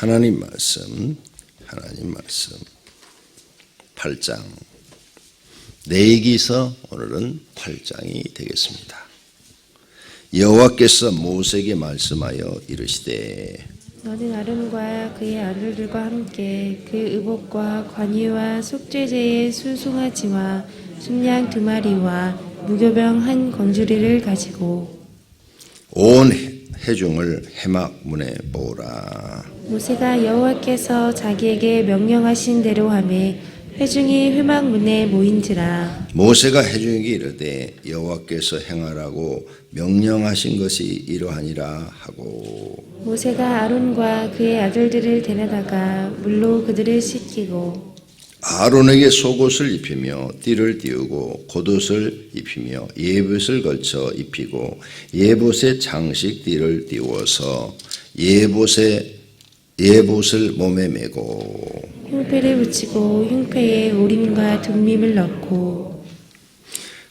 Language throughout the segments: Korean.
하나님 말씀, 하나님 말씀. 8장. 내기서 오늘은 8장이 되겠습니다. 여호와께서 모세에게 말씀하여 이르시되 너는 아론과 그의 아들들과 함께 그 의복과 관유와 속죄제의 수송아지와 순양 두 마리와 무교병 한 건주리를 가지고 온 해중을 해막 문에 모으라. 모세가 여호와께서 자기에게 명령하신 대로 하매 회중이 회막 문에 모인지라. 모세가 해중에게 이르되 여호와께서 행하라고 명령하신 것이 이러하니라 하고. 모세가 아론과 그의 아들들을 데려다가 물로 그들을 씻기고 아론에게 속옷을 입히며 띠를 띄우고 겉옷을 입히며 예봇을 걸쳐 입히고 예봇에 장식 띠를 띄워서 예봇에 예봇을 몸에 메고 흉패를 붙이고 흉패에 우림과 둠밈을 넣고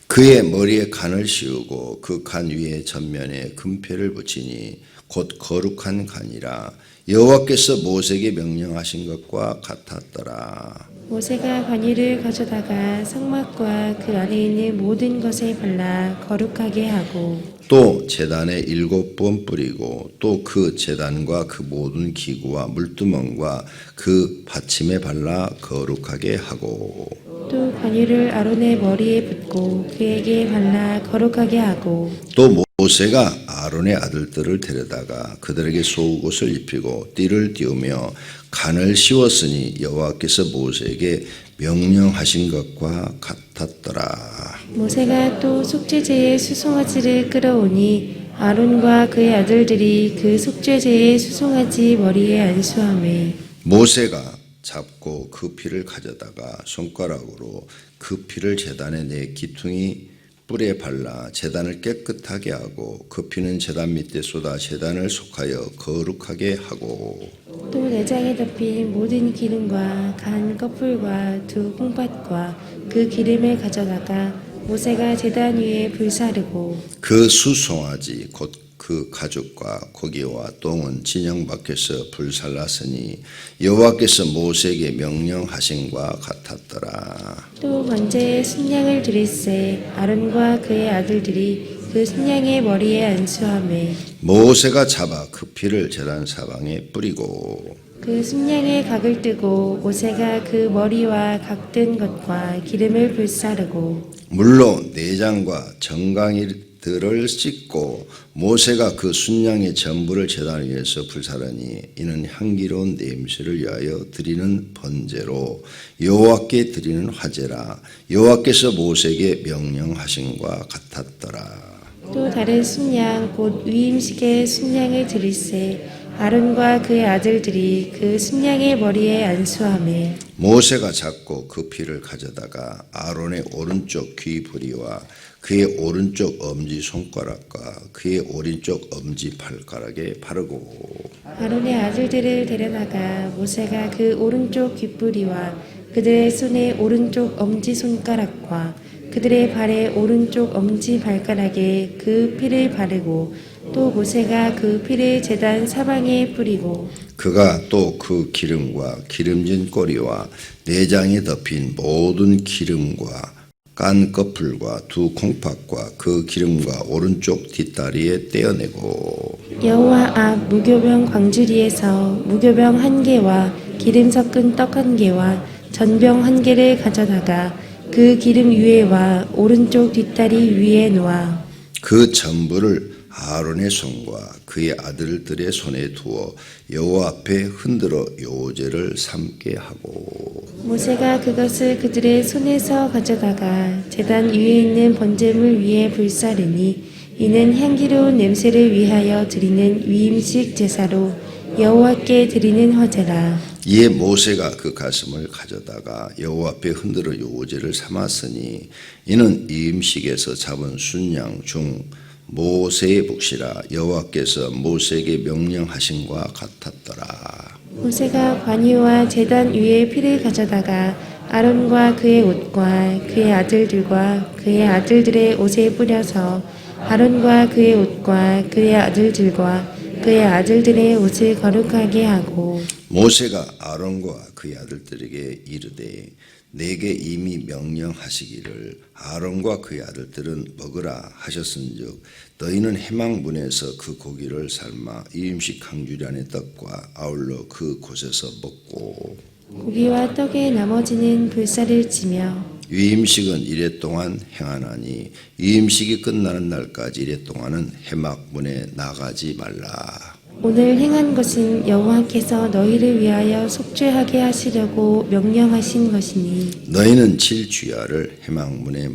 그의 머리에 간을 씌우고 그 간 위에 전면에 금패를 붙이니 곧 거룩한 간이라 여호와께서 모세에게 명령하신 것과 같았더라. 모세가 관유를 가져다가 성막과 그 안에 있는 모든 것에 발라 거룩하게 하고 또 재단에 일곱 번 뿌리고 또 그 재단과 그 모든 기구와 물두멍과 그 받침에 발라 거룩하게 하고 또 관유를 아론의 머리에 붓고 그에게 발라 거룩하게 하고 또 모세가 아론의 아들들을 데려다가 그들에게 속옷을 입히고 띠를 띄우며 간을 씌웠으니 여호와께서 모세에게 명령하신 것과 같았더라. 모세가 또 속죄제의 수송아지를 끌어오니 아론과 그의 아들들이 그 속죄제의 수송아지 머리에 안수하매 모세가 잡고 그 피를 가져다가 손가락으로 그 피를 제단에 내 기퉁이 뿔에 발라 제단을 깨끗하게 하고 그 피는 제단 밑에 쏟아 제단을 속하여 거룩하게 하고. 또 내장에 덮인 모든 기름과 간 껍풀과 두 콩팥과 그 기름을 가져다가 모세가 제단 위에 불사르고 그 수송아지 곧 그 가죽과 고기와 똥은 진영 밖에서 불살랐으니 여호와께서 모세에게 명령하신과 같았더라. 또 번제에 순양을 드릴세 아론과 그의 아들들이 그 순양의 머리에 안수하매 모세가 잡아 그 피를 제단 사방에 뿌리고 그 순양의 각을 뜨고 모세가 그 머리와 각든 것과 기름을 불사르고 물로 내장과 정강이 들을 씻고 모세가 그 순양의 전부를 제단 위에서 불사르니 이는 향기로운 냄새를 위하여 드리는 번제로 여호와께 드리는 화제라. 여호와께서 모세에게 명령하신과 같았더라. 또 다른 순양 곧 위임식의 순양을 드릴세 아론과 그의 아들들이 그 순양의 머리에 안수하매 모세가 잡고 그 피를 가져다가 아론의 오른쪽 귀 부리와 그의 오른쪽 엄지 손가락과 그의 오른쪽 엄지 발가락에 바르고 아론의 아들들을 데려다가 모세가 그 오른쪽 귓부리와 그들의 손의 오른쪽 엄지 손가락과 그들의 발의 오른쪽 엄지 발가락에 그 피를 바르고 또 모세가 그 피를 제단 사방에 뿌리고 그가 또 그 기름과 기름진 꼬리와 내장에 덮인 모든 기름과 깐 거풀과 두 콩팥과 그 기름과 오른쪽 뒷다리에 떼어내고 여호와 앞 무교병 광주리에서 무교병 한 개와 기름 섞은 떡 한 개와 전병 한 개를 가져다가 그 기름 위에와 오른쪽 뒷다리 위에 놓아 그 전부를 아론의 손과 그의 아들들의 손에 두어 여호와 앞에 흔들어 요제를 삼게 하고. 모세가 그것을 그들의 손에서 가져다가 제단 위에 있는 번제물 위에 불사르니 이는 향기로운 냄새를 위하여 드리는 위임식 제사로 여호와께 드리는 화제라. 이에 모세가 그 가슴을 가져다가 여호와 앞에 흔들어 요제를 삼았으니 이는 이 음식에서 잡은 순양 중 모세의 묵시라 여호와께서 모세에게 명령하신과 같았더라. 모세가 관유와 제단 위에 피를 가져다가 아론과 그의 옷과 그의 아들들과 그의 아들들의 옷에 뿌려서 아론과 그의 옷과 그의 아들들과 그의 아들들의 옷을 거룩하게 하고 모세가 아론과 그의 아들들에게 이르되 내게 이미 명령하시기를 아론과 그의 아들들은 먹으라 하셨은즉 너희는 해망문에서 그 고기를 삶아 이음식 강주리 안의 떡과 아울러 그 곳에서 먹고 고기와 떡의 나머지는 불사를 지며 위임식은 이래 동안 행하나니 위임식이 끝나는 날까지 이래 동안은 해막문에 나가지 말라. 오늘 행한 것은 여호와께서 너희를 위하여 속죄하게 하시려고 명령하신 것이니 너희는 칠주야를 해막문에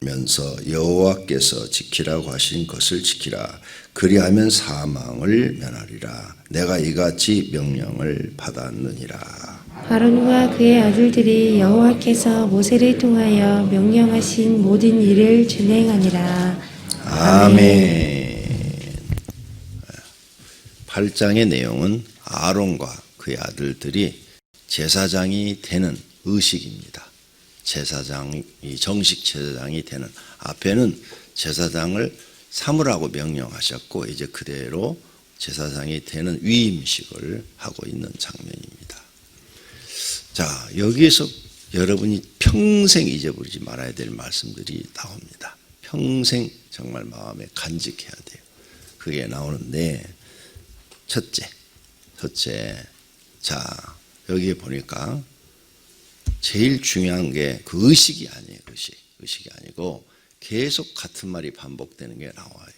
머물면서 여호와께서 지키라고 하신 것을 지키라. 그리하면 사망을 면하리라. 내가 이같이 명령을 받았느니라. 아론과 그의 아들들이 여호와께서 모세를 통하여 명령하신 모든 일을 준행하니라. 아멘. 8장의 내용은 아론과 그의 아들들이 제사장이 되는 의식입니다. 제사장이 정식 제사장이 되는 앞에는 제사장을 삼으라고 명령하셨고 이제 그대로 제사장이 되는 위임식을 하고 있는 장면입니다. 자, 여기에서 여러분이 평생 잊어버리지 말아야 될 말씀들이 나옵니다. 평생 정말 마음에 간직해야 돼요. 그게 나오는데 첫째, 첫째, 자 여기에 보니까 제일 중요한 게 그 의식이 아니에요. 의식, 의식이 아니고 계속 같은 말이 반복되는 게 나와요.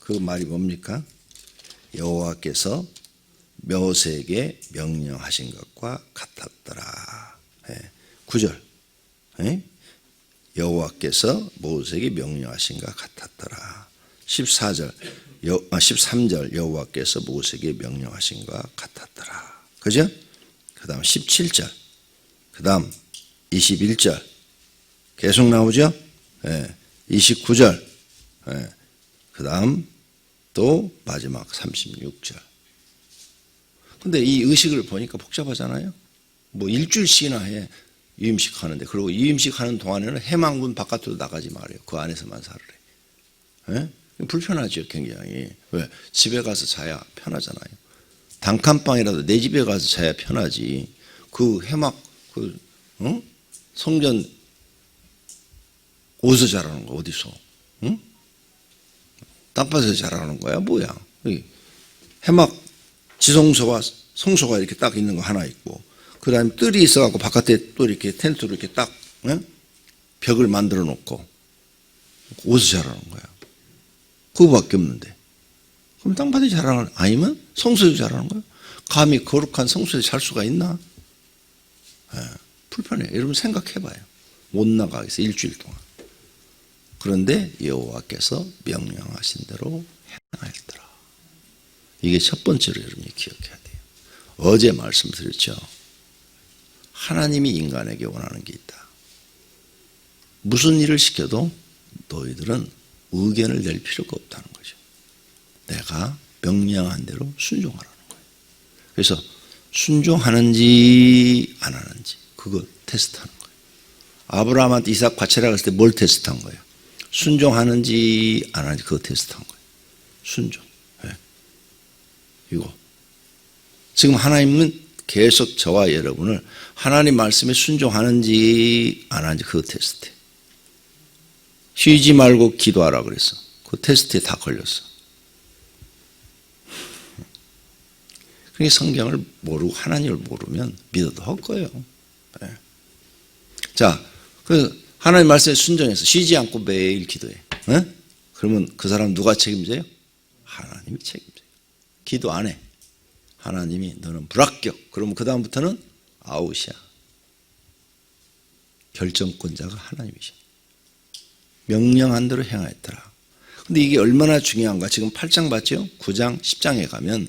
그 말이 뭡니까? 여호와께서 묘세에게 명령하신 것과 같았더라. 예. 9절. 예? 여호와께서 모세에게 명령하신 것 같았더라. 14절. 여, 아, 13절 여호와께서 모세에게 명령하신 것 같았더라. 그죠? 그 다음 17절. 그 다음 21절. 계속 나오죠? 예. 29절. 예. 그 다음 또 마지막 36절. 근데 이 의식을 보니까 복잡하잖아요. 뭐 일주일씩이나 해 유임식 하는데 그리고 유임식 하는 동안에는 해망군 바깥으로 나가지 말아요. 그 안에서만 살으래. 예? 불편하죠, 굉장히. 왜? 집에 가서 자야 편하잖아요. 단칸방이라도 내 집에 가서 자야 편하지. 그 해막 그 어? 성전 어디서 자라는 거 어디서? 응? 땅밭에서 자라는 거야 뭐야? 이 해막 지성소와 성소가 이렇게 딱 있는 거 하나 있고 그 다음에 뜰이 있어갖고 바깥에 또 이렇게 텐트로 이렇게 딱 예? 벽을 만들어 놓고 어디서 자라는 거야? 그거밖에 없는데 그럼 땅밭에 자라는 아니면 성소에 자라는 거야? 감히 거룩한 성소에 잘 수가 있나? 예, 불편해. 여러분 생각해봐요. 못 나가겠어 일주일 동안. 그런데 여호와께서 명령하신 대로 행하였더라. 이게 첫 번째로 여러분이 기억해야 돼요. 어제 말씀드렸죠. 하나님이 인간에게 원하는 게 있다. 무슨 일을 시켜도 너희들은 의견을 낼 필요가 없다는 거죠. 내가 명령한 대로 순종하라는 거예요. 그래서 순종하는지 안 하는지 그거 테스트하는 거예요. 아브라함한테 이삭 바치라 그랬을 때 뭘 테스트한 거예요? 순종하는지 안 하는지 그거 테스트한 거예요. 순종. 네. 이거. 지금 하나님은 계속 저와 여러분을 하나님 말씀에 순종하는지 안 하는지 그거 테스트. 쉬지 말고 기도하라 그랬어. 그 테스트에 다 걸렸어. 그러니까 성경을 모르고 하나님을 모르면 믿어도 헛거예요. 네. 자, 그 하나님 말씀에 순종해서 쉬지 않고 매일 기도해. 네? 그러면 그 사람 누가 책임져요? 하나님이 책임져요. 기도 안 해. 하나님이 너는 불합격. 그러면 그 다음부터는 아웃이야. 결정권자가 하나님이셔. 명령한 대로 행하였더라. 근데 이게 얼마나 중요한가? 지금 8장 봤죠? 9장, 10장에 가면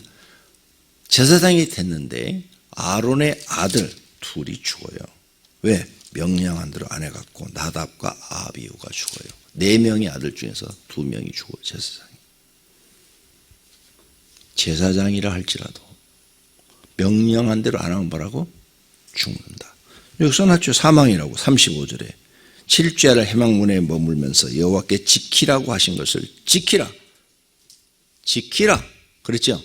제사장이 됐는데 아론의 아들 둘이 죽어요. 왜? 명령한 대로 안 해갖고 나답과 아비우가 죽어요. 네 명의 아들 중에서 두 명이 죽어요. 제사장이. 제사장이라 할지라도 명령한 대로 안 하면 뭐라고? 죽는다. 여기 써놨죠. 사망이라고 35절에. 칠죄를 해망문에 머물면서 여호와께 지키라고 하신 것을 지키라. 지키라. 그랬죠?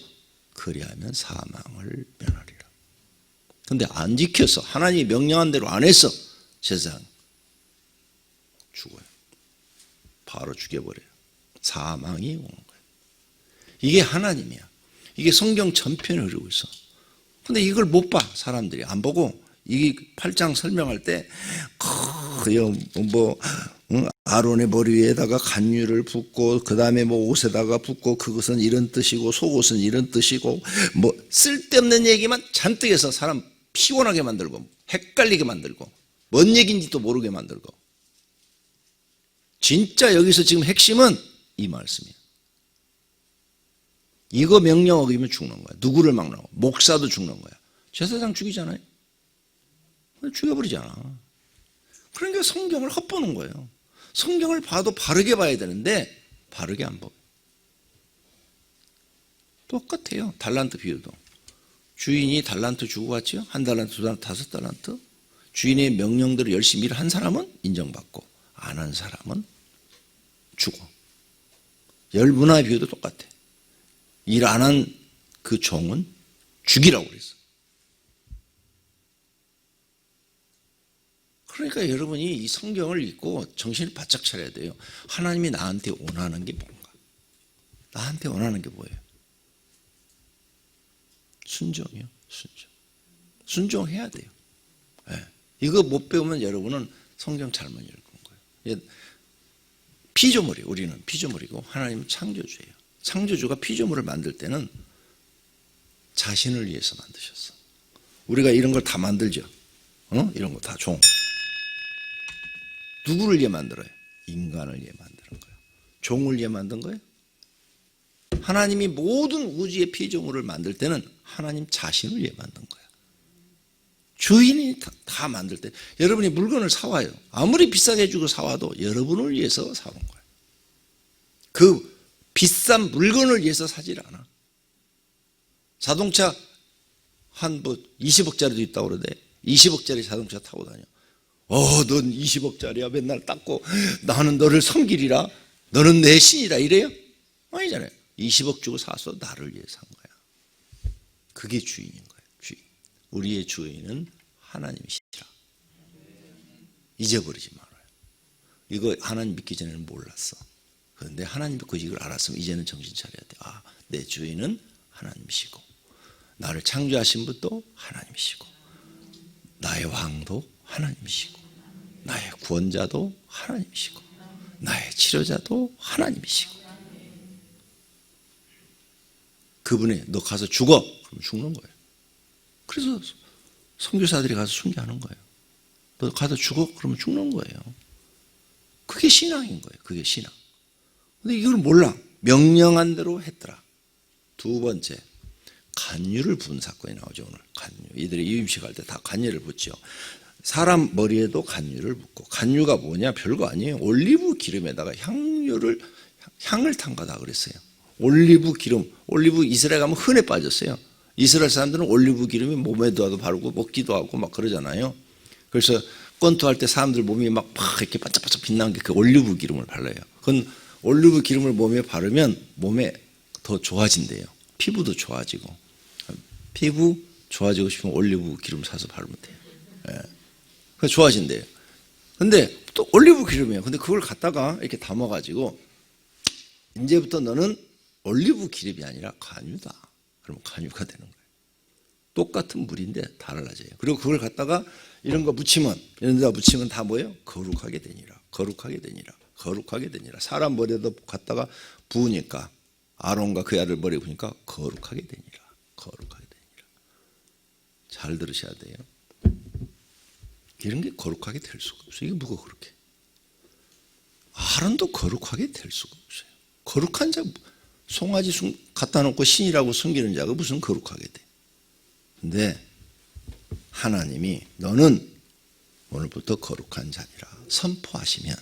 그리하면 사망을 면하리라. 근데 안 지켰어. 하나님이 명령한 대로 안 했어. 세상 죽어요. 바로 죽여버려요. 사망이 오는 거예요. 이게 하나님이야. 이게 성경 전편에 흐르고 있어. 근데 이걸 못 봐, 사람들이. 안 보고, 이 8장 설명할 때, 그요, 뭐, 응? 아론의 머리 위에다가 간유를 붓고, 그 다음에 뭐 옷에다가 붓고, 그것은 이런 뜻이고, 속옷은 이런 뜻이고, 뭐, 쓸데없는 얘기만 잔뜩 해서 사람 피곤하게 만들고, 헷갈리게 만들고, 뭔 얘기인지도 모르게 만들고. 진짜 여기서 지금 핵심은 이 말씀이에요. 이거 명령 어기면 죽는 거야. 누구를 막나고 목사도 죽는 거야. 제사장 죽이잖아요. 죽여버리잖아. 그러니까 성경을 헛보는 거예요. 성경을 봐도 바르게 봐야 되는데 바르게 안 봐. 똑같아요. 달란트 비유도. 주인이 달란트 주고 갔지요. 한 달란트, 두 달란트, 다섯 달란트. 주인의 명령대로 열심히 일한 사람은 인정받고 안 한 사람은 죽어. 열분화 비유도 똑같아. 일 안 한 그 종은 죽이라고 그랬어. 그러니까 여러분이 이 성경을 읽고 정신을 바짝 차려야 돼요. 하나님이 나한테 원하는 게 뭔가? 나한테 원하는 게 뭐예요? 순종이요. 순종. 순종해야 돼요. 예. 이거 못 배우면 여러분은 성경 잘못 읽은 거예요. 예. 피조물이 우리는 피조물이고 하나님은 창조주예요. 창조주가 피조물을 만들 때는 자신을 위해서 만드셨어. 우리가 이런 걸 다 만들죠. 어? 이런 거 다 종. 누구를 위해 만들어요? 인간을 위해 만드는 거예요. 종을 위해 만든 거예요? 하나님이 모든 우주의 피조물을 만들 때는 하나님 자신을 위해 만든 거예요. 주인이 다, 다 만들 때 여러분이 물건을 사와요. 아무리 비싸게 주고 사와도 여러분을 위해서 사온 거예요. 그 비싼 물건을 위해서 사질 않아. 자동차 한뭐 20억짜리도 있다고 그러대. 20억짜리 자동차 타고 다녀. 어, 넌 20억짜리야. 맨날 닦고 나는 너를 섬기리라. 너는 내 신이라 이래요? 아니잖아요. 20억 주고 사서 나를 위해 산 거야. 그게 주인인 거예요. 주인. 우리의 주인은 하나님이시라. 잊어버리지 말아요. 이거 하나님 믿기 전에는 몰랐어. 그런데 하나님 믿고 이걸 알았으면 이제는 정신 차려야 돼. 아, 내 주인은 하나님이시고 나를 창조하신 분도 하나님이시고 나의 왕도 하나님이시고 나의 구원자도 하나님이시고 나의 치료자도 하나님이시고 그분이 너 가서 죽어 그럼 죽는 거예요. 그래서 선교사들이 가서 순교하는 거예요. 너 가서 죽어 그러면 죽는 거예요. 그게 신앙인 거예요. 그게 신앙. 근데 이걸 몰라. 명령한 대로 했더라. 두 번째, 간유를 부은 사건이 나오죠, 오늘. 간유. 이들이 이임식 할 때 다 간유를 붓죠. 사람 머리에도 간유를 붓고. 간유가 뭐냐? 별거 아니에요. 올리브 기름에다가 향유를, 향을 탄 거다 그랬어요. 올리브 기름. 올리브 이스라엘 가면 흔해 빠졌어요. 이스라엘 사람들은 올리브 기름이 몸에도 바르고 먹기도 하고 막 그러잖아요. 그래서 권투할 때 사람들 몸이 막, 막 이렇게 반짝반짝 빛나는 게 그 올리브 기름을 발라요. 그건 올리브 기름을 몸에 바르면 몸에 더 좋아진대요. 피부도 좋아지고. 피부 좋아지고 싶으면 올리브 기름 사서 바르면 돼요. 예. 그 좋아진대요. 근데 또 올리브 기름이에요. 근데 그걸 갖다가 이렇게 담아가지고 이제부터 너는 올리브 기름이 아니라 간유다. 그러면 간유가 되는 거예요. 똑같은 물인데 달라져요. 그리고 그걸 갖다가 이런 거 묻히면 이런 데다 묻히면 다 뭐예요? 거룩하게 되니라. 거룩하게 되니라. 거룩하게 되니라. 사람 머리에도 갖다가 부으니까 아론과 그 아들 머리에 부니까 거룩하게 되니라. 거룩하게 되니라. 잘 들으셔야 돼요. 이런 게 거룩하게 될 수가 없어요. 이게 뭐가 그렇게? 아론도 거룩하게 될 수가 없어요. 거룩한 자, 송아지 숨, 갖다 놓고 신이라고 숨기는 자가 무슨 거룩하게 돼. 근데 하나님이 너는 오늘부터 거룩한 자니라 선포하시면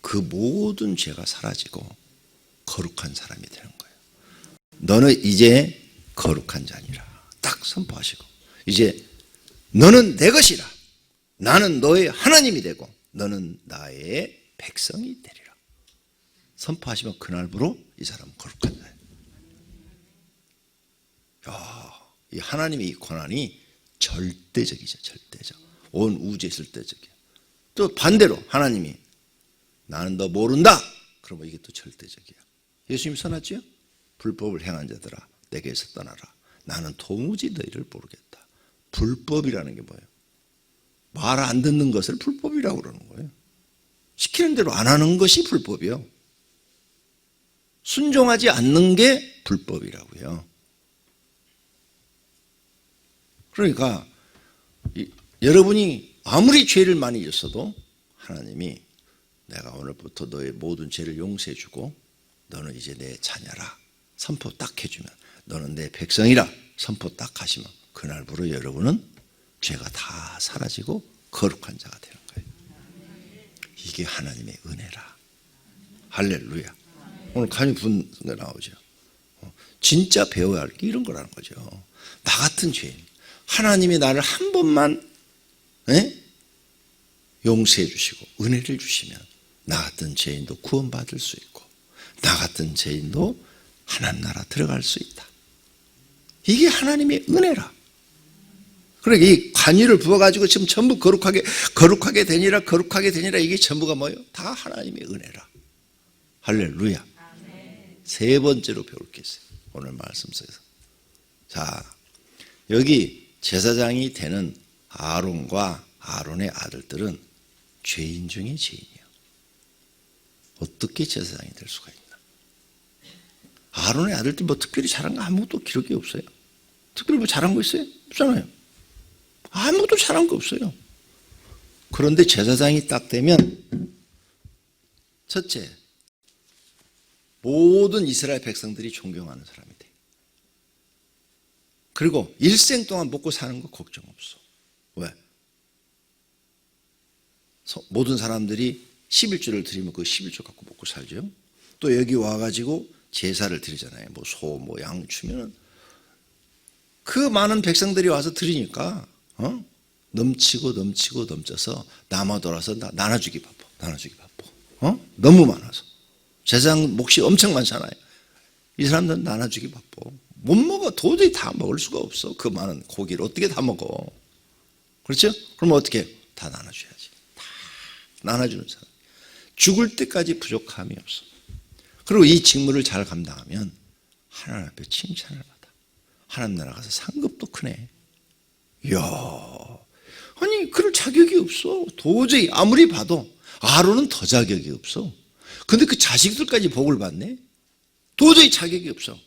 그 모든 죄가 사라지고 거룩한 사람이 되는 거예요. 너는 이제 거룩한 자니라 딱 선포하시고 이제 너는 내 것이라 나는 너의 하나님이 되고 너는 나의 백성이 되리라. 선포하시면 그날부로 이 사람은 거룩한 자예요. 야, 이 하나님의 이 권한이 절대적이죠, 절대적. 온 우주에 절대적이에요. 또 반대로 하나님이 나는 너 모른다. 그러면 이게 또 절대적이야. 예수님 선하지요? 불법을 행한 자들아 내게서 떠나라. 나는 도무지 너희를 모르겠다. 불법이라는 게 뭐예요? 말 안 듣는 것을 불법이라고 그러는 거예요. 시키는 대로 안 하는 것이 불법이요. 순종하지 않는 게 불법이라고요. 그러니까 이- 여러분이 아무리 죄를 많이 졌어도 하나님이 내가 오늘부터 너의 모든 죄를 용서해 주고 너는 이제 내 자녀라 선포 딱 해주면 너는 내 백성이라 선포 딱 하시면 그날부로 여러분은 죄가 다 사라지고 거룩한 자가 되는 거예요. 이게 하나님의 은혜라. 할렐루야. 오늘 감히 분가 나오죠. 어, 진짜 배워야 할 게 이런 거라는 거죠. 나 같은 죄인. 하나님이 나를 한 번만 에? 용서해 주시고 은혜를 주시면 나 같은 죄인도 구원받을 수 있고 나 같은 죄인도 하나님 나라 들어갈 수 있다. 이게 하나님의 은혜라. 그러니까 이 관유를 부어가지고 지금 전부 거룩하게 거룩하게 되니라 거룩하게 되니라 이게 전부가 뭐예요? 다 하나님의 은혜라. 할렐루야. 세 번째로 배울 게 있어요. 오늘 말씀 속에서. 자, 여기 제사장이 되는 아론과 아론의 아들들은 죄인 중에 죄인이에요. 어떻게 제사장이 될 수가 있나? 아론의 아들들 뭐 특별히 잘한 거 아무것도 기록이 없어요. 특별히 뭐 잘한 거 있어요? 없잖아요. 아무것도 잘한 거 없어요. 그런데 제사장이 딱 되면 첫째 모든 이스라엘 백성들이 존경하는 사람이 돼. 그리고 일생 동안 먹고 사는 거 걱정 없어. 왜? 서- 모든 사람들이 11조를 드리면 그 11조 갖고 먹고 살죠. 또 여기 와가지고 제사를 드리잖아요. 뭐 소, 뭐 양 주면은 그 많은 백성들이 와서 드리니까 어? 넘치고 넘치고 넘쳐서 남아 돌아서 나, 나눠주기 바빠. 나눠주기 바빠. 어? 너무 많아서. 제사장 몫이 엄청 많잖아요. 이 사람들은 나눠주기 바빠. 못 먹어. 도저히 다 먹을 수가 없어. 그 많은 고기를 어떻게 다 먹어. 그렇죠? 그럼 어떻게? 해? 다 나눠줘야지. 다 나눠주는 사람. 죽을 때까지 부족함이 없어. 그리고 이 직무를 잘 감당하면 하나님 앞에 칭찬을 받아. 하나님 나라 가서 상급도 크네. 이야, 아니 그럴 자격이 없어. 도저히 아무리 봐도 아론은 더 자격이 없어. 근데 그 자식들까지 복을 받네. 도저히 자격이 없어.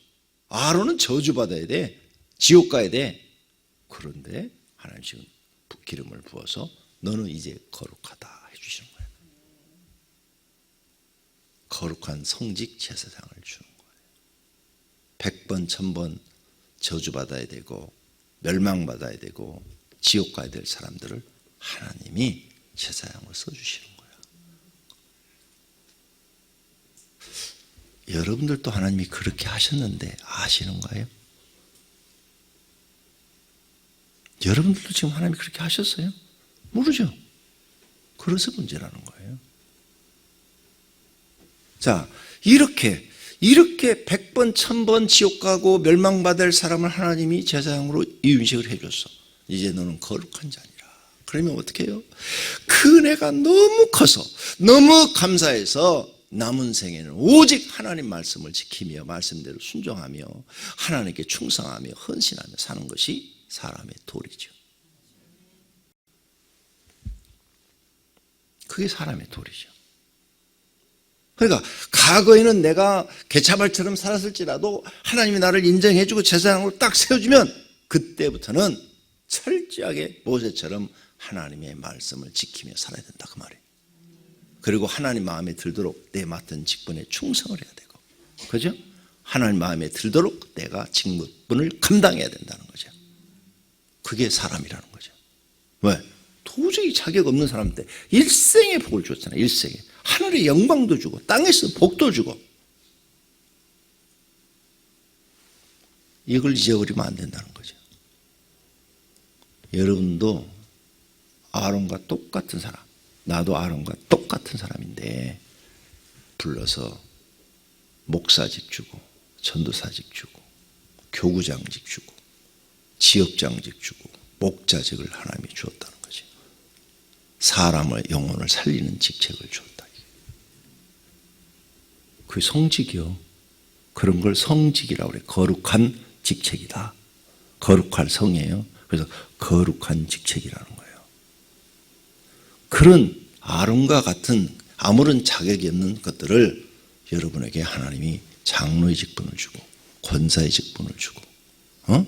아론은 저주 받아야 돼. 지옥 가야 돼. 그런데 하나님 지금 기름을 부어서 너는 이제 거룩하다 해주시는 거예요. 거룩한 성직 제사장을 주는 거예요. 백번 천번 저주받아야 되고 멸망받아야 되고 지옥 가야 될 사람들을 하나님이 제사장으로 써주시는 거예요. 여러분들도 하나님이 그렇게 하셨는데 아시는 거예요? 여러분들도 지금 하나님이 그렇게 하셨어요? 모르죠. 그래서 문제라는 거예요. 자, 이렇게 이렇게 백번 천번 지옥 가고 멸망받을 사람을 하나님이 제사장으로 이윤식을 해줬어. 이제 너는 거룩한 자니라. 그러면 어떻게 해요? 그 은혜가 너무 커서 너무 감사해서 남은 생에는 오직 하나님 말씀을 지키며 말씀대로 순종하며 하나님께 충성하며 헌신하며 사는 것이 사람의 도리죠. 그게 사람의 도리죠. 그러니까 과거에는 내가 개차발처럼 살았을지라도 하나님이 나를 인정해주고 제사장으로 딱 세워주면 그때부터는 철저하게 모세처럼 하나님의 말씀을 지키며 살아야 된다 그 말이에요. 그리고 하나님 마음에 들도록 내 맡은 직분에 충성을 해야 되고 그죠? 하나님 마음에 들도록 내가 직분을 감당해야 된다는 거죠. 그게 사람이라는 거죠. 왜? 도저히 자격 없는 사람한테 일생의 복을 줬잖아요. 일생에. 하늘의 영광도 주고 땅에서 복도 주고 이걸 잊어버리면 안 된다는 거죠. 여러분도 아론과 똑같은 사람, 나도 아론과 똑같은 사람인데 불러서 목사직 주고 전도사직 주고 교구장직 주고 지역장직 주고 목자직을 하나님이 주었다는 거지. 사람의 영혼을 살리는 직책을 주었다. 그게 성직이요. 그런 걸 성직이라고 그래. 거룩한 직책이다. 거룩할 성이에요. 그래서 거룩한 직책이라는 거예요. 그런 아론과 같은 아무런 자격이 없는 것들을 여러분에게 하나님이 장로의 직분을 주고 권사의 직분을 주고 어?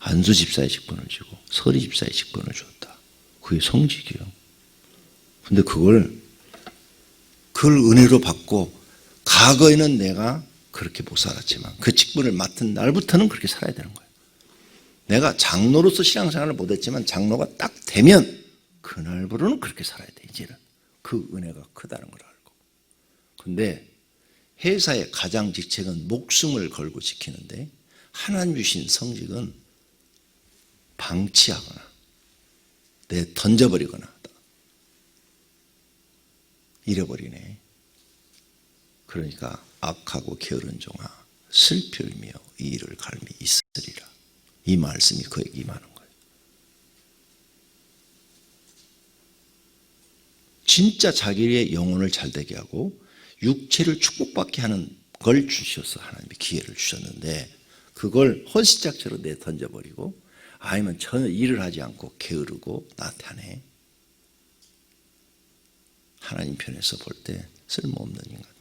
안수 집사의 직분을 주고 서리 집사의 직분을 주었다. 그게 성직이요. 근데 그걸 그걸 은혜로 받고 과거에는 내가 그렇게 못 살았지만 그 직분을 맡은 날부터는 그렇게 살아야 되는 거예요. 내가 장로로서 신앙생활을 못했지만 장로가 딱 되면 그날부로는 그렇게 살아야 돼 이제는 그 은혜가 크다는 걸 알고. 근데 회사의 가장 직책은 목숨을 걸고 지키는데 하나님 주신 성직은 방치하거나 내 던져버리거나 잃어버리네. 그러니까 악하고 게으른 종아 슬피울며 이 일을 갈미 있으리라. 이 말씀이 그에게 임하는 거예요. 진짜 자기의 영혼을 잘되게 하고 육체를 축복받게 하는 걸 주셔서 하나님이 기회를 주셨는데 그걸 헌시작처럼 내 던져버리고 아니면 전혀 일을 하지 않고 게으르고 나타내 하나님 편에서 볼 때 쓸모없는 인간들이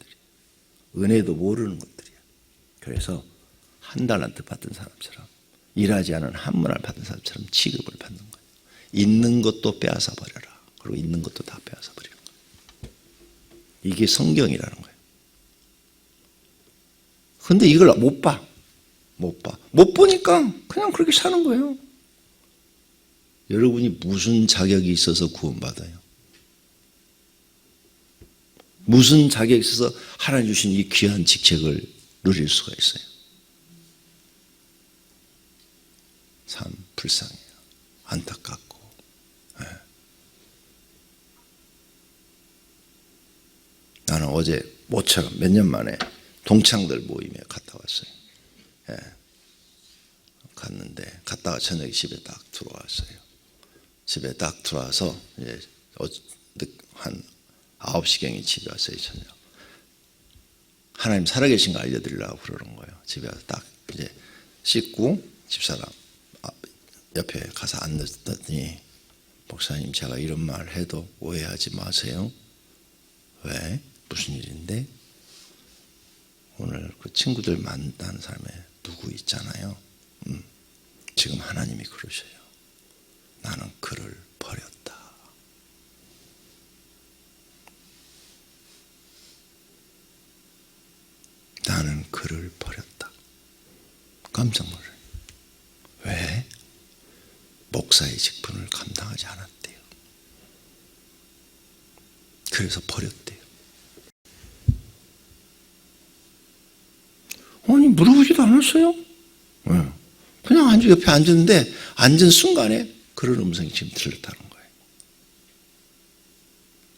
은혜도 모르는 것들이야. 그래서 한 달란트 받은 사람처럼 일하지 않은 한 문을 받은 사람처럼 취급을 받는 거예요. 있는 것도 빼앗아 버려라. 그리고 있는 것도 다 빼앗아 버리는 거예요. 이게 성경이라는 거예요. 근데 이걸 못 봐. 못 봐. 못 보니까 그냥 그렇게 사는 거예요. 여러분이 무슨 자격이 있어서 구원받아요? 무슨 자격이 있어서 하나님 주신 이 귀한 직책을 누릴 수가 있어요? 참 불쌍해요. 안타깝고. 예. 나는 어제 모처럼 몇 년 만에 동창들 모임에 갔다 왔어요. 예. 갔는데 갔다가 저녁에 집에 딱 들어왔어요. 집에 딱 들어와서 이제 어- 늦- 한 9시경에 집에 왔어요, 저녁. 하나님 살아계신 거 알려드리려고 그러는 거예요. 집에 와서 딱 이제 씻고 집사람 앞- 옆에 가서 앉았더니 목사님 제가 이런 말 해도 오해하지 마세요. 왜? 무슨 일인데? 오늘 그 친구들 만난 사람에 누구 있잖아요. 음, 지금 하나님이 그러셔요. 나는 그를 버렸다. 나는 그를 버렸다. 깜짝 놀라요. 왜? 목사의 직분을 감당하지 않았대요. 그래서 버렸대요. 아니, 물어보지도 않았어요. 예. 그냥 앉아, 옆에 앉았는데, 앉은 순간에 그런 음성이 지금 들렸다는 거예요.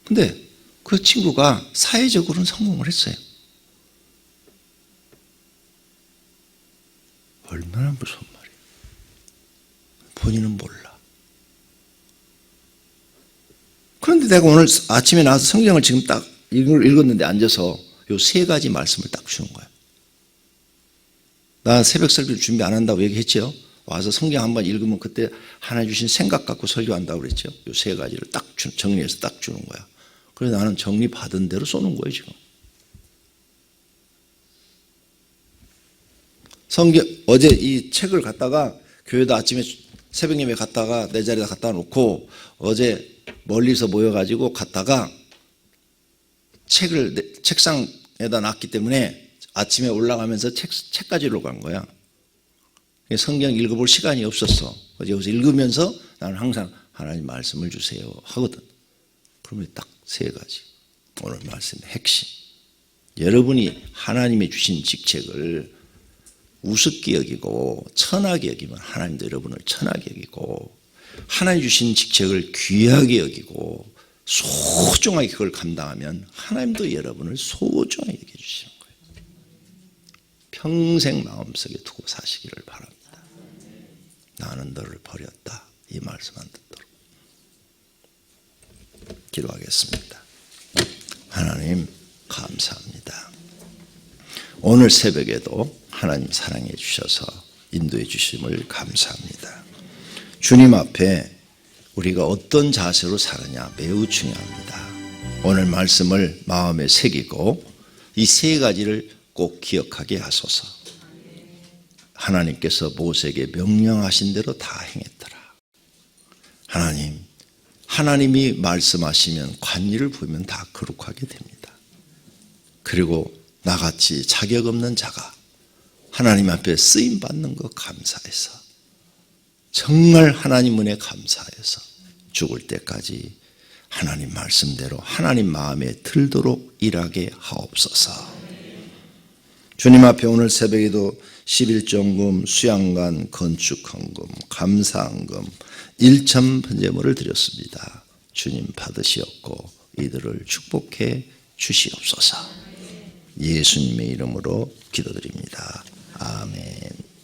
근데 그 친구가 사회적으로는 성공을 했어요. 얼마나 무서운 말이에요. 본인은 몰라. 그런데 내가 오늘 아침에 나와서 성경을 지금 딱 읽- 읽었는데 앉아서 요 세 가지 말씀을 딱 주는 거야. 나 새벽 설교를 준비 안 한다고 얘기했죠. 와서 성경 한번 읽으면 그때 하나님 주신 생각 갖고 설교한다고 그랬죠. 요 세 가지를 딱 주- 정리해서 딱 주는 거야. 그래서 나는 정리 받은 대로 쏘는 거예요, 지금. 성경 어제 이 책을 갖다가 교회도 아침에 새벽 예배 갔다가 내 자리에 갖다 놓고 어제 멀리서 모여가지고 갔다가 책을 내- 책상에다 놨기 때문에 아침에 올라가면서 책, 책 가지러 간 거야. 성경 읽어볼 시간이 없었어. 어제 여기서 읽으면서 나는 항상 하나님 말씀을 주세요 하거든. 그러면 딱 세 가지. 오늘 말씀의 핵심. 여러분이 하나님이 주신 직책을 우습게 여기고 천하게 여기면 하나님도 여러분을 천하게 여기고 하나님 주신 직책을 귀하게 여기고 소중하게 그걸 감당하면 하나님도 여러분을 소중하게 여겨 주시는 거예요. 평생 마음속에 두고 사시기를 바랍니다. 나는 너를 버렸다. 이 말씀 안 듣도록. 기도하겠습니다. 하나님, 감사합니다. 오늘 새벽에도 하나님 사랑해 주셔서 인도해 주심을 감사합니다. 주님 앞에 우리가 어떤 자세로 사느냐 매우 중요합니다. 오늘 말씀을 마음에 새기고 이 세 가지를 꼭 기억하게 하소서. 하나님께서 모세에게 명령하신 대로 다 행했더라. 하나님, 하나님이 말씀하시면 관리를 보면 다 거룩하게 됩니다. 그리고 나같이 자격 없는 자가 하나님 앞에 쓰임 받는 것 감사해서 정말 하나님 은혜 감사해서 죽을 때까지 하나님 말씀대로 하나님 마음에 들도록 일하게 하옵소서. 주님 앞에 오늘 새벽에도 11정금, 수양관, 건축헌금, 감사헌금, 일천 번제물을 드렸습니다. 주님 받으시옵고 이들을 축복해 주시옵소서. 예수님의 이름으로 기도드립니다. 아멘.